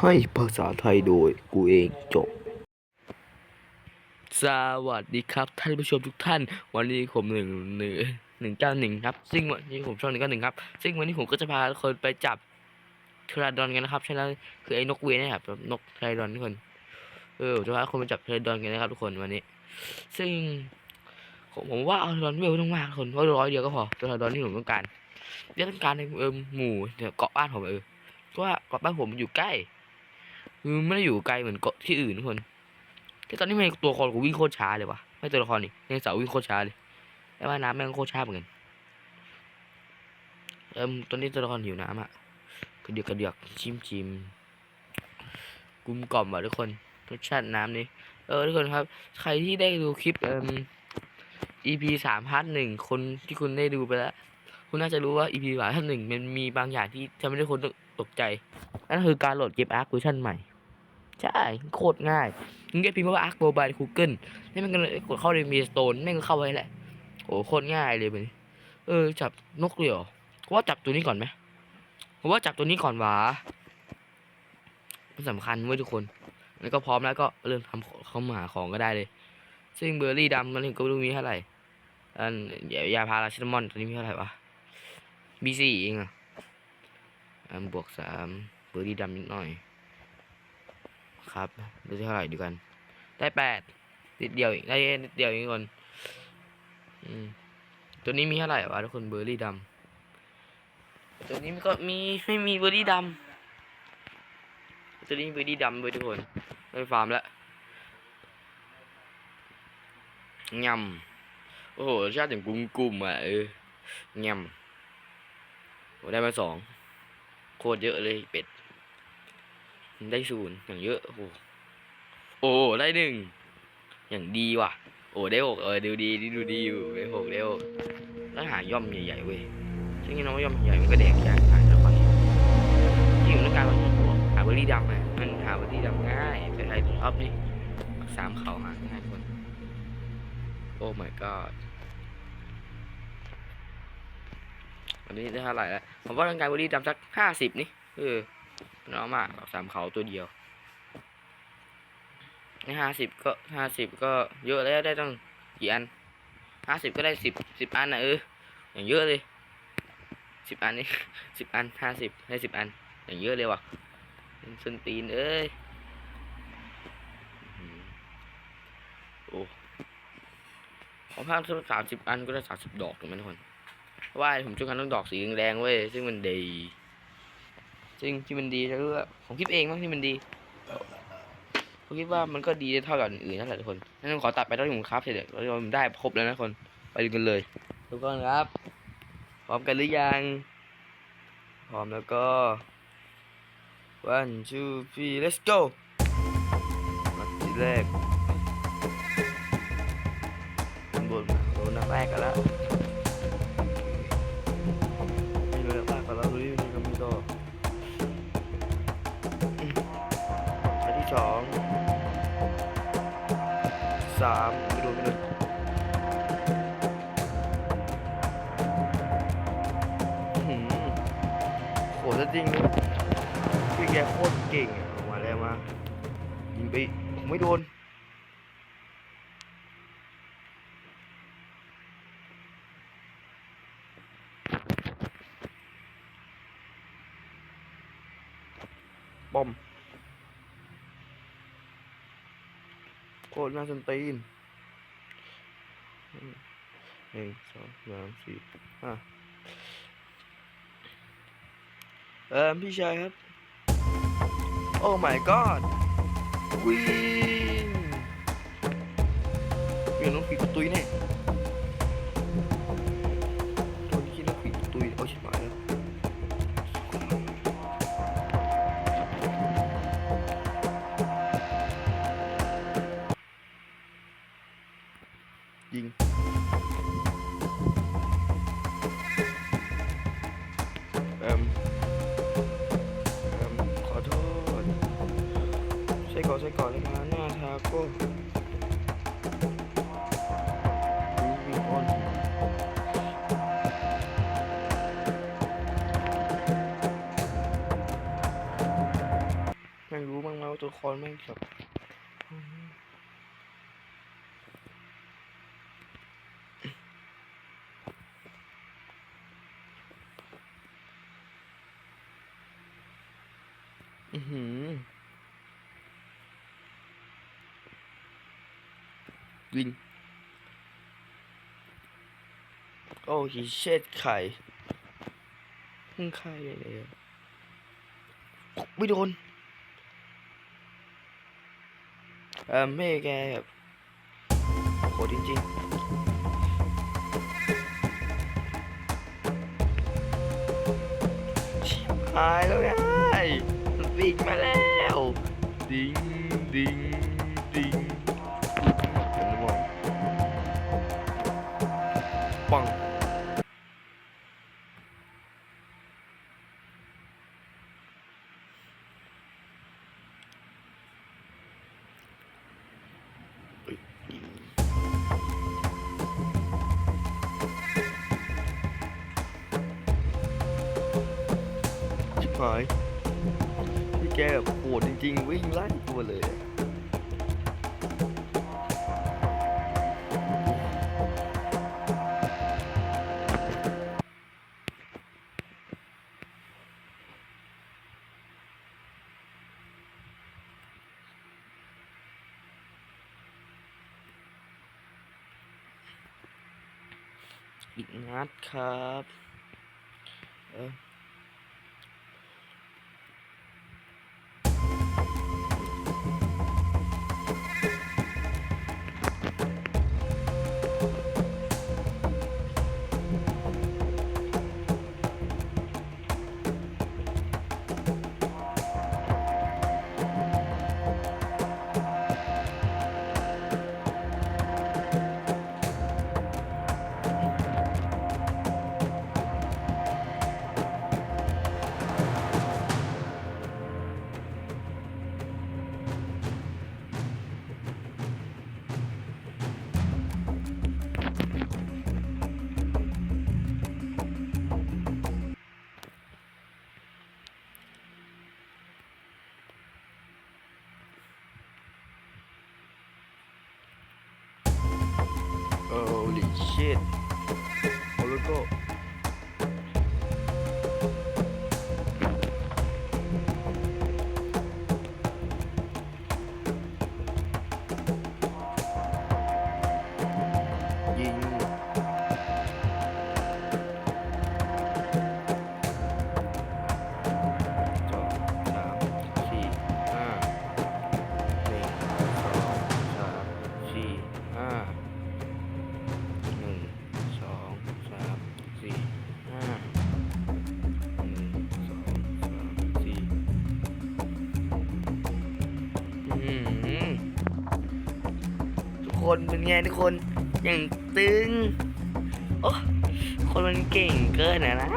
ให้ภาษาไทยโดยกูเองจบ สวัสดีครับท่านผู้ชมทุกท่าน วันนี้ผมหนึ่งหนึ่งหนึ่งเก้าหนึ่งครับ ซึ่งวันนี้ผมช่องหนึ่งเก้าหนึ่งครับ ซึ่งวันนี้ผมก็จะพาคนไปจับเทราดอนกันนะครับใช่แล้วคือไอ้นกเวนนะครับนกเทราดอนทุกคน เออผมจะพาคนไปจับเทราดอนกันนะครับทุกคนวันนี้ ซึ่งผมว่าเอาเทราดอนไม่ต้องมากทุกคนเพราะร้อยเดียวก็พอเทราดอนที่ผมต้องการเดี๋ยวต้องการในเออหมู่เดี๋ยวเกาะบ้านผมเออเพราะว่าเกาะบ้านผมอยู่ใกล้ คือไม่ได้อยู่ไกลเหมือนเกาะที่อื่นทุกคนที่ตอนนี้ไม่ตัวละครกูวิ่งโคตรช้าเลยวะไม่ตัวละครนี่ยังสาวิ่งโคตรช้าเลยแต่ว่าน้ำแม่งโคตรช้าเหมือนกันเอิมตอนนี้ตัวละครหิวน้ำอะกระเดือกกระเดือกชิมชิมกลุมกล่อมอะทุกคนรสชาติน้ำนี่เออทุกคนครับ ใครที่ได้ดูคลิปเอิม EP สามพาร์ทหนึ่งคนที่คุณได้ดูไปแล้ว คุณน่าจะรู้ว่า EP สามพาร์ทหนึ่งมันมีบางอย่างที่ทำให้ทุกคนตกใจนั่นคือการโหลดเกมอาร์คเวอร์ชันใหม่ ใช่โคตรง่ายมึงแค่พิมพ์ว่าอาร์คโมบายคูเกิลนี่มันก็เลยกดเข้าในมีสโตนแม่งก็เข้าไว้แหละโอ้โคตรง่ายเลยมันเออ จับนกเลยเหรอผมว่าจับตัวนี้ก่อนไหมผมว่าจับตัวนี้ก่อนวะมันสำคัญเว้ยทุกคน แล้วก็พร้อมแล้วก็เริ่มทำเข้ามาหาของก็ได้เลย ซึ่งเบอร์รี่ดำมันก็ไม่รู้มีเท่าไหร่อันยายาพาราเซตามอลตัวนี้มีเท่าไหร่วะบีซีเองอะอันบวกสามเบอร์รี่ดำนิดหน่อย ครับดูเท่าไหร่ดูกัน ได้แปดนิดเดียวอีกได้นิดเดียวองทุกคนตัวนี้มีเท่าไหร่วะทุกคนเบอร์รี่ดำตัวนี้ก็มีไม่มีเบอร์รี่ดำตัวนี้เบอร์รี่ดำเว้ยทุกคนไปฟาร์มแล้วยำโอ้โหชาติถึงกุ้งกุ้มอะเออยำโอ้ได้มาสองโคตรเยอะเลยเป็ด ได้ศูนย์อย่างเยอะ โอ้โหโอ้ได้หนึ่งอย่างดีว่ะ โอ้ได้หกเออดูดีดีดูดีอยู่ได้หกได้หกแล้วหาย่อมใหญ่ๆเว้ยซึ่งน้องย่อมใหญ่มันก็แดกยากหาแล้วไปที่อยู่ในการมันหาเบอร์รี่ดำอะมันหาเบอร์รี่ดำง่ายแต่ใครชอบนี่สามเขาหาง่ายคนโอ้ my god วันนี้ได้เท่าไหร่แล้วผมว่าร่างกายเบอร์รี่ดำสักห้าสิบนี่เออ น้อยมากสามเขาตัวเดียวในห้าสิบก็ห้าสิบก็เยอะแล้วได้ตั้งกี่อันห้าสิบก็ได้สิบสิบอันนะเอออย่างเยอะเลยสิบอันนี่สิบอันห้าสิบได้สิบอัน อย่างเยอะเลยว่ะส้นตีนเอ้ยอื้อหือโอ้ของภาพสามสิบอันก็ได้สามสิบดอกถูกไหมทุกคนว่าผมจุกันต้องดอกสีแดงเว้ยซึ่งมันดี จริงที่มันดีแล้วก็ผมคิดเองมั้งที่มันดีผมคิดว่ามันก็ดีเท่ากับอื่นนั่นแหละทุกคนงั้นขอตัดไปตอนที่ผมคราฟเสร็จเราได้ครบแล้วนะคนไปดูกันเลย ทุกคนครับ พร้อมกันหรือยัง พร้อมแล้วก็ one two three let's go มาทีแรกบนบนโดนนัดแรกกันแล้วไม่โดนนัดแรกกันแล้วดูดิมีคำต่ออั สองสามไม่ดูไม่ดูอื้อหือโหจริงพี่แกโคตรเก่งอะอกมาแล้วมายิงไปผมไม่โดนบอม โคตรน่าสนตีนหนึ่งสองสามสี่ห้าเออพี่ชายครับ โอ้ my god วินเปลี่ยนน้องผีประตุยแน่ ใช่ก่อนใช่ก่อนเลยนะหน้าทาโก้วีออนแหมตัวละครแม่งแบบอือหือ วิงโอ้ยเช็ดไข่มึงไข่อะไรอะไม่โดนเออไม่แกแบบโหดจริงๆชิบหายแล้วไงมันวิ่งมาแล้ว ดิงดิง หายพี่แกแบบโหดจริงๆ วิ่งไล่กูมาเลยอะอีกนัดครับ เออ shit โอ คนเป็นไงทุกคนอย่างตึงโอ้คนมันเก่งเกินอะนะ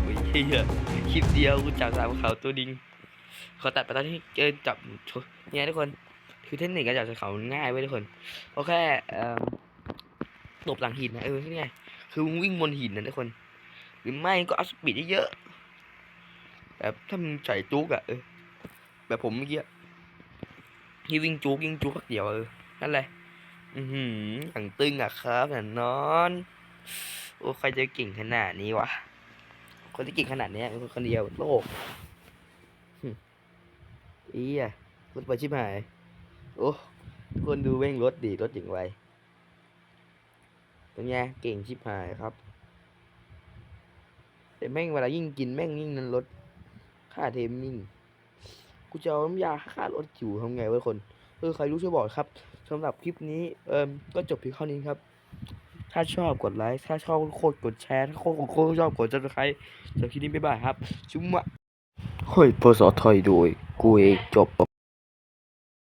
โอ้ยเฮียคลิปเดียวกูจับสามเขาตัวดิงขอตัดไปตอนที่เจอจับเนี่ยทุกคนคือเทคนิคการจับเขาง่ายไว้ทุกคนโอเคเอ่อหลบหลังหินนะเออนี่ไงคือวิ่งบนหินนะทุกคน หรือไม่ก็เอาสปีดเยอะแบบถ้ามึงใส่จุกอะเออแบบผมเมื่อกี้ที่วิ่งจุกยิงจุกพักเดียวเออ นั่นแหละ อือหืออย่างตึงอะครับน่ะนอนโอ้ใครจะเก่งขนาดนี้วะ คนที่เก่งขนาดนี้เป็นคนเดียวโลกอีอะรถไปชิบหาย โอ้คนดูเว้งรถดีรถอย่างไวเป็นไงเก่งชิบหายครับ แต่แม่งเวลายิ่งกินแม่งยิ่งนั้นลดค่าเทมมิ่ง กูจะเอาน้ำยาฆ่าลดจิ๋วทำไงวะคน เออใครรู้ช่วยบอกครับ สำหรับคลิปนี้เอิมก็จบเพียงเท่านี้ครับ ถ้าชอบกดไลค์ ถ้าชอบโคตรกดแชร์ ถ้าโคตรโคตรชอบกดจับสไครต์สำหรับคลิปนี้บ๊ายบายครับ จุ๊มะเฮ้ยภาษาไทยโดยกูเองจบ